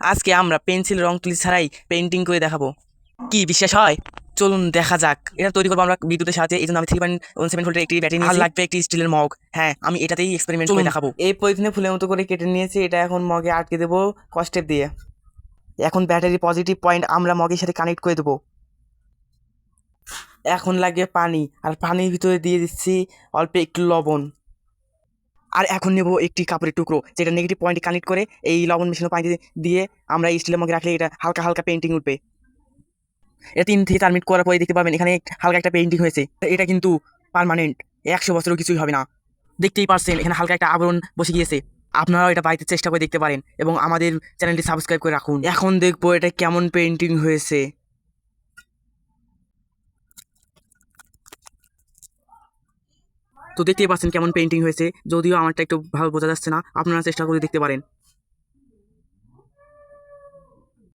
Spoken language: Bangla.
আজকে আমরা পেন্সিল রং তুলি ছাড়াই পেন্টিং করে দেখাবো। কি বিশ্বাস হয়? চলুন দেখা যাক। এটা তৈরি করব আমরা বিদ্যুতের সাহায্যে। এই জন্য আমি থ্রি পয়েন্ট ওয়ান সেভেন ভোল্টের একটি ব্যাটারি আর লাগবে একটি স্টিলের মগ। হ্যাঁ আমি এটাতেই এক্সপেরিমেন্ট করে দেখাবো। এই পলিথিনে ফুলের মতো করে কেটে নিয়েছি। এটা এখন মগে আটকে দেবো কষ্টেপ দিয়ে। এখন ব্যাটারি পজিটিভ পয়েন্ট আমরা মগের সাথে কানেক্ট করে দেবো। এখন লাগবে পানি। আর পানির ভিতরে দিয়ে দিচ্ছি অল্প একটু লবণ। আর এখন নেব একটি কাপড়ের টুকরো, যেটা নেগেটিভ পয়েন্টে কানেক্ট করে এই লবণ মেশানো পানি দিয়ে আমরা এই স্টিলের মধ্যে রাখলে এটা হালকা হালকা পেন্টিং উঠবে। এটা তিন থেকে চার মিনিট করার পরে দেখতে পাবেন এখানে হালকা একটা পেন্টিং হয়েছে। এটা কিন্তু পার্মানেন্ট একশো বছরও কিছুই হবে না। দেখতেই পারছেন, এখানে হালকা একটা আবরণ বসে গিয়েছে। আপনারাও এটা বাড়িতে চেষ্টা করে দেখতে পারেন এবং আমাদের চ্যানেলটি সাবস্ক্রাইব করে রাখুন। এখন দেখব এটা কেমন পেন্টিং হয়েছে। তো দেখতেই পাচ্ছেন কেমন পেন্টিং হয়েছে, যদিও আমারটা একটু ভালো বোঝা যাচ্ছে না, আপনারা চেষ্টা করে দেখতে পারেন।